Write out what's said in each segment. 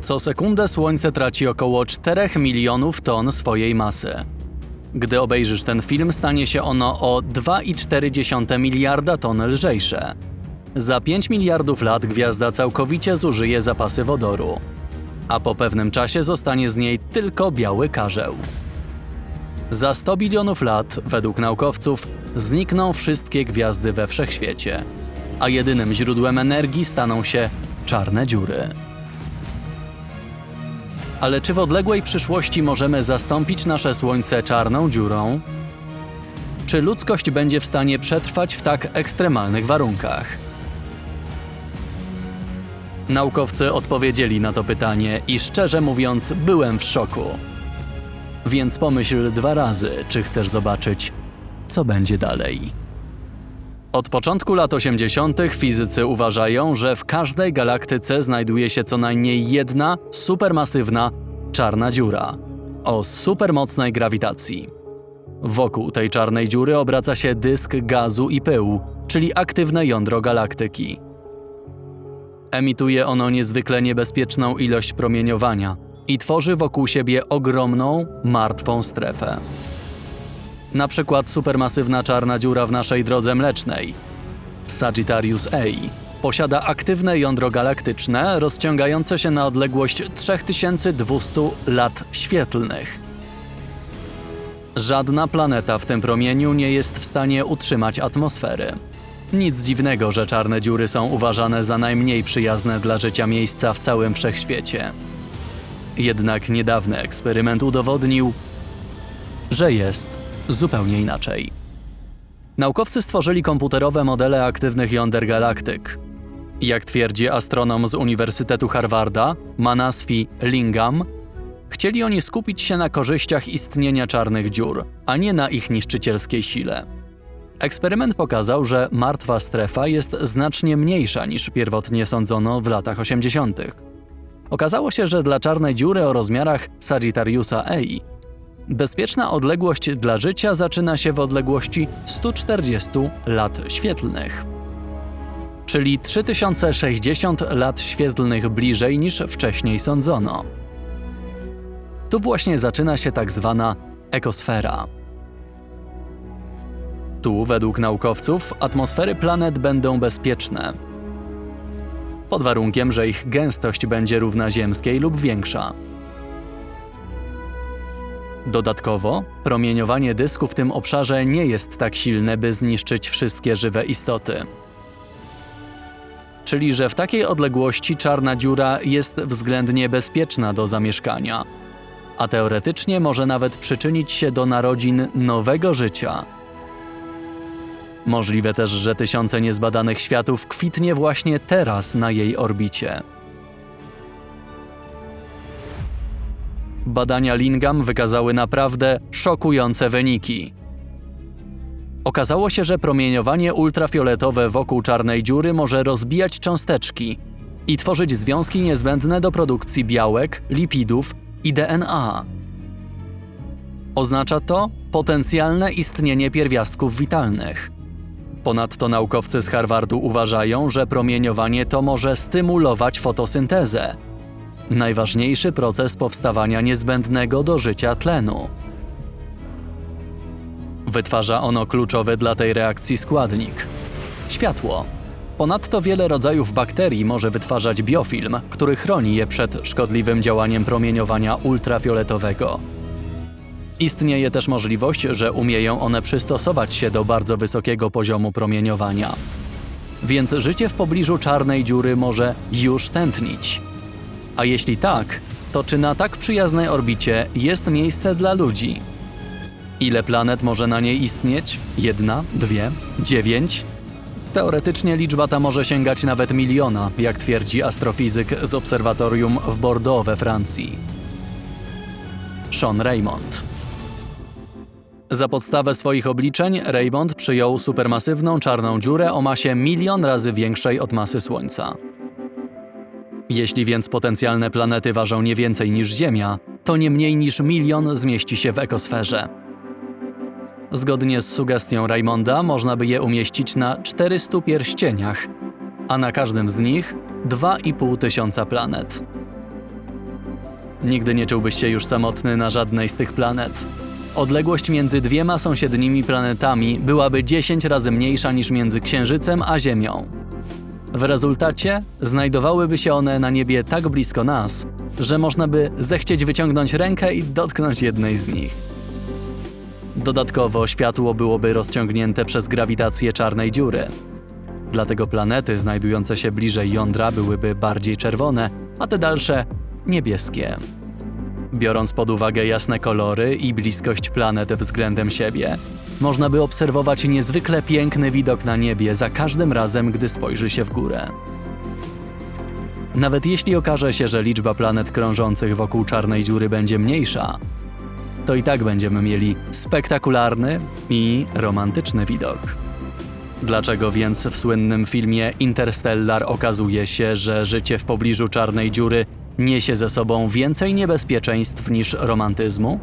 Co sekundę Słońce traci około 4 milionów ton swojej masy. Gdy obejrzysz ten film, stanie się ono o 2,4 miliarda ton lżejsze. Za 5 miliardów lat gwiazda całkowicie zużyje zapasy wodoru, a po pewnym czasie zostanie z niej tylko biały karzeł. Za 100 bilionów lat, według naukowców, znikną wszystkie gwiazdy we wszechświecie, a jedynym źródłem energii staną się czarne dziury. Ale czy w odległej przyszłości możemy zastąpić nasze Słońce czarną dziurą? Czy ludzkość będzie w stanie przetrwać w tak ekstremalnych warunkach? Naukowcy odpowiedzieli na to pytanie i szczerze mówiąc, byłem w szoku. Więc pomyśl dwa razy, czy chcesz zobaczyć, co będzie dalej. Od początku lat 80. fizycy uważają, że w każdej galaktyce znajduje się co najmniej jedna supermasywna czarna dziura o supermocnej grawitacji. Wokół tej czarnej dziury obraca się dysk gazu i pyłu, czyli aktywne jądro galaktyki. Emituje ono niezwykle niebezpieczną ilość promieniowania i tworzy wokół siebie ogromną, martwą strefę. Na przykład supermasywna czarna dziura w naszej drodze mlecznej, Sagittarius A, posiada aktywne jądro galaktyczne rozciągające się na odległość 3200 lat świetlnych. Żadna planeta w tym promieniu nie jest w stanie utrzymać atmosfery. Nic dziwnego, że czarne dziury są uważane za najmniej przyjazne dla życia miejsca w całym wszechświecie. Jednak niedawny eksperyment udowodnił, że jest zupełnie inaczej. Naukowcy stworzyli komputerowe modele aktywnych jąder galaktyk. Jak twierdzi astronom z Uniwersytetu Harvarda, Manasfi Lingam, chcieli oni skupić się na korzyściach istnienia czarnych dziur, a nie na ich niszczycielskiej sile. Eksperyment pokazał, że martwa strefa jest znacznie mniejsza niż pierwotnie sądzono w latach 80. Okazało się, że dla czarnej dziury o rozmiarach Sagittariusa A bezpieczna odległość dla życia zaczyna się w odległości 140 lat świetlnych. Czyli 3060 lat świetlnych bliżej niż wcześniej sądzono. Tu właśnie zaczyna się tak zwana ekosfera. Tu, według naukowców, atmosfery planet będą bezpieczne. Pod warunkiem, że ich gęstość będzie równa ziemskiej lub większa. Dodatkowo, promieniowanie dysku w tym obszarze nie jest tak silne, by zniszczyć wszystkie żywe istoty. Czyli, że w takiej odległości czarna dziura jest względnie bezpieczna do zamieszkania, a teoretycznie może nawet przyczynić się do narodzin nowego życia. Możliwe też, że tysiące niezbadanych światów kwitnie właśnie teraz na jej orbicie. Badania Lingam wykazały naprawdę szokujące wyniki. Okazało się, że promieniowanie ultrafioletowe wokół czarnej dziury może rozbijać cząsteczki i tworzyć związki niezbędne do produkcji białek, lipidów i DNA. Oznacza to potencjalne istnienie pierwiastków witalnych. Ponadto naukowcy z Harvardu uważają, że promieniowanie to może stymulować fotosyntezę najważniejszy proces powstawania niezbędnego do życia tlenu. Wytwarza ono kluczowy dla tej reakcji składnik światło. Ponadto wiele rodzajów bakterii może wytwarzać biofilm, który chroni je przed szkodliwym działaniem promieniowania ultrafioletowego. Istnieje też możliwość, że umieją one przystosować się do bardzo wysokiego poziomu promieniowania. Więc życie w pobliżu czarnej dziury może już tętnić. A jeśli tak, to czy na tak przyjaznej orbicie jest miejsce dla ludzi? Ile planet może na niej istnieć? Jedna, dwie, dziewięć? Teoretycznie liczba ta może sięgać nawet miliona, jak twierdzi astrofizyk z obserwatorium w Bordeaux we Francji. Sean Raymond. Za podstawę swoich obliczeń Raymond przyjął supermasywną czarną dziurę o masie milion razy większej od masy Słońca. Jeśli więc potencjalne planety ważą nie więcej niż Ziemia, to nie mniej niż milion zmieści się w ekosferze. Zgodnie z sugestią Raymonda można by je umieścić na 400 pierścieniach, a na każdym z nich 2,5 tysiąca planet. Nigdy nie czułbyś się już samotny na żadnej z tych planet. Odległość między dwiema sąsiednimi planetami byłaby 10 razy mniejsza niż między Księżycem a Ziemią. W rezultacie znajdowałyby się one na niebie tak blisko nas, że można by zechcieć wyciągnąć rękę i dotknąć jednej z nich. Dodatkowo światło byłoby rozciągnięte przez grawitację czarnej dziury. Dlatego planety znajdujące się bliżej jądra byłyby bardziej czerwone, a te dalsze niebieskie. Biorąc pod uwagę jasne kolory i bliskość planet względem siebie, można by obserwować niezwykle piękny widok na niebie za każdym razem, gdy spojrzy się w górę. Nawet jeśli okaże się, że liczba planet krążących wokół czarnej dziury będzie mniejsza, to i tak będziemy mieli spektakularny i romantyczny widok. Dlaczego więc w słynnym filmie Interstellar okazuje się, że życie w pobliżu czarnej dziury niesie ze sobą więcej niebezpieczeństw niż romantyzmu?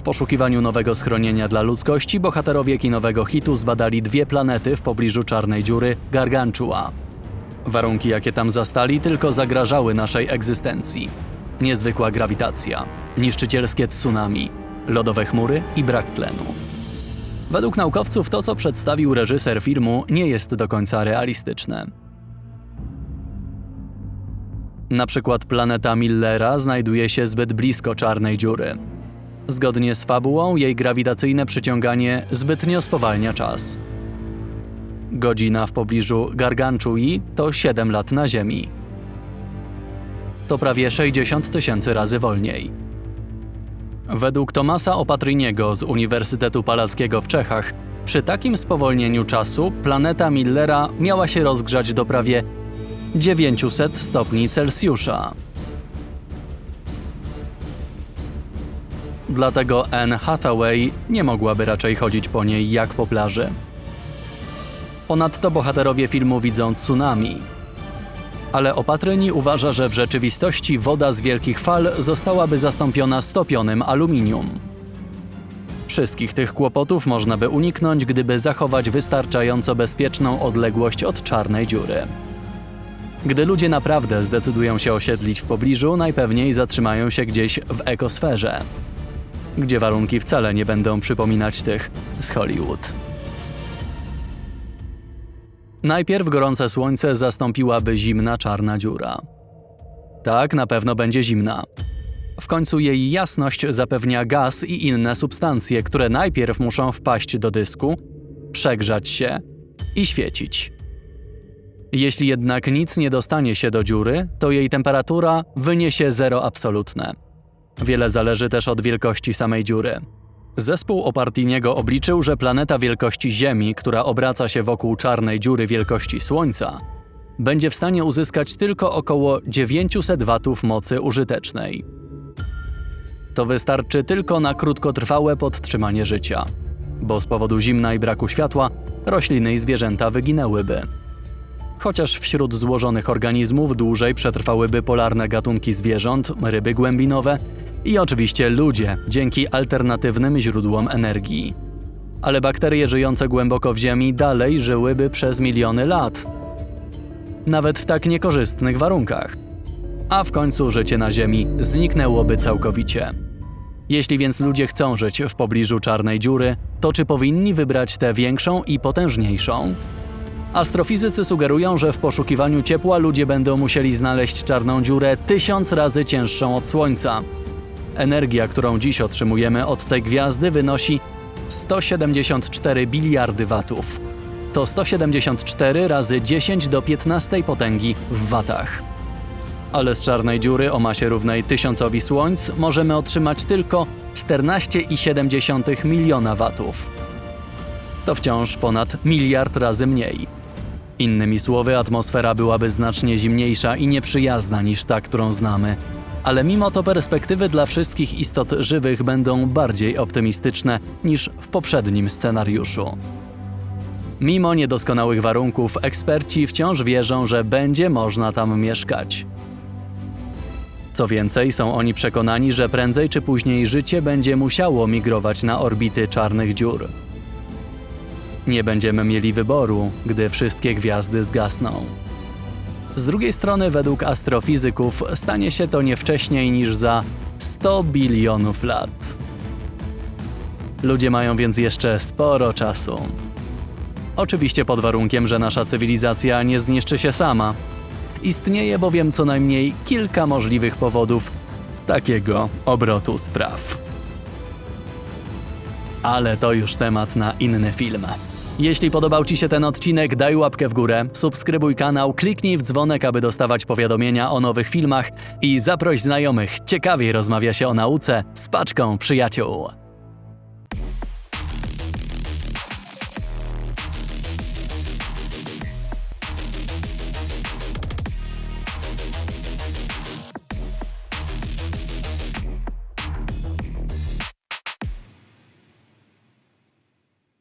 W poszukiwaniu nowego schronienia dla ludzkości bohaterowie kinowego hitu zbadali dwie planety w pobliżu czarnej dziury Gargantua. Warunki, jakie tam zastali, tylko zagrażały naszej egzystencji. Niezwykła grawitacja, niszczycielskie tsunami, lodowe chmury i brak tlenu. Według naukowców to, co przedstawił reżyser filmu, nie jest do końca realistyczne. Na przykład planeta Millera znajduje się zbyt blisko czarnej dziury. Zgodnie z fabułą, jej grawitacyjne przyciąganie zbytnio spowalnia czas. Godzina w pobliżu Garganczui to 7 lat na Ziemi. To prawie 60 tysięcy razy wolniej. Według Tomasa Opatriniego z Uniwersytetu Palackiego w Czechach, przy takim spowolnieniu czasu planeta Millera miała się rozgrzać do prawie 900 stopni Celsjusza. Dlatego Anne Hathaway nie mogłaby raczej chodzić po niej jak po plaży. Ponadto bohaterowie filmu widzą tsunami. Ale Opatryni uważa, że w rzeczywistości woda z wielkich fal zostałaby zastąpiona stopionym aluminium. Wszystkich tych kłopotów można by uniknąć, gdyby zachować wystarczająco bezpieczną odległość od czarnej dziury. Gdy ludzie naprawdę zdecydują się osiedlić w pobliżu, najpewniej zatrzymają się gdzieś w ekosferze, gdzie warunki wcale nie będą przypominać tych z Hollywood. Najpierw gorące słońce zastąpiłaby zimna czarna dziura. Tak, na pewno będzie zimna. W końcu jej jasność zapewnia gaz i inne substancje, które najpierw muszą wpaść do dysku, przegrzać się i świecić. Jeśli jednak nic nie dostanie się do dziury, to jej temperatura wyniesie zero absolutne. Wiele zależy też od wielkości samej dziury. Zespół Opartiniego obliczył, że planeta wielkości Ziemi, która obraca się wokół czarnej dziury wielkości Słońca, będzie w stanie uzyskać tylko około 900 watów mocy użytecznej. To wystarczy tylko na krótkotrwałe podtrzymanie życia, bo z powodu zimna i braku światła rośliny i zwierzęta wyginęłyby. Chociaż wśród złożonych organizmów dłużej przetrwałyby polarne gatunki zwierząt, ryby głębinowe i oczywiście ludzie dzięki alternatywnym źródłom energii. Ale bakterie żyjące głęboko w ziemi dalej żyłyby przez miliony lat. Nawet w tak niekorzystnych warunkach. A w końcu życie na Ziemi zniknęłoby całkowicie. Jeśli więc ludzie chcą żyć w pobliżu czarnej dziury, to czy powinni wybrać tę większą i potężniejszą? Astrofizycy sugerują, że w poszukiwaniu ciepła ludzie będą musieli znaleźć czarną dziurę tysiąc razy cięższą od Słońca. Energia, którą dziś otrzymujemy od tej gwiazdy, wynosi 174 biliardy watów. To 174 razy 10 do 15 potęgi w watach. Ale z czarnej dziury o masie równej tysiącowi słońc możemy otrzymać tylko 14,7 miliona watów. To wciąż ponad miliard razy mniej. Innymi słowy, atmosfera byłaby znacznie zimniejsza i nieprzyjazna niż ta, którą znamy. Ale mimo to perspektywy dla wszystkich istot żywych będą bardziej optymistyczne niż w poprzednim scenariuszu. Mimo niedoskonałych warunków, eksperci wciąż wierzą, że będzie można tam mieszkać. Co więcej, są oni przekonani, że prędzej czy później życie będzie musiało migrować na orbity czarnych dziur. Nie będziemy mieli wyboru, gdy wszystkie gwiazdy zgasną. Z drugiej strony, według astrofizyków, stanie się to nie wcześniej niż za 100 bilionów lat. Ludzie mają więc jeszcze sporo czasu. Oczywiście pod warunkiem, że nasza cywilizacja nie zniszczy się sama. Istnieje bowiem co najmniej kilka możliwych powodów takiego obrotu spraw. Ale to już temat na inny film. Jeśli podobał Ci się ten odcinek, daj łapkę w górę, subskrybuj kanał, kliknij w dzwonek, aby dostawać powiadomienia o nowych filmach i zaproś znajomych. Ciekawiej rozmawia się o nauce z paczką przyjaciół.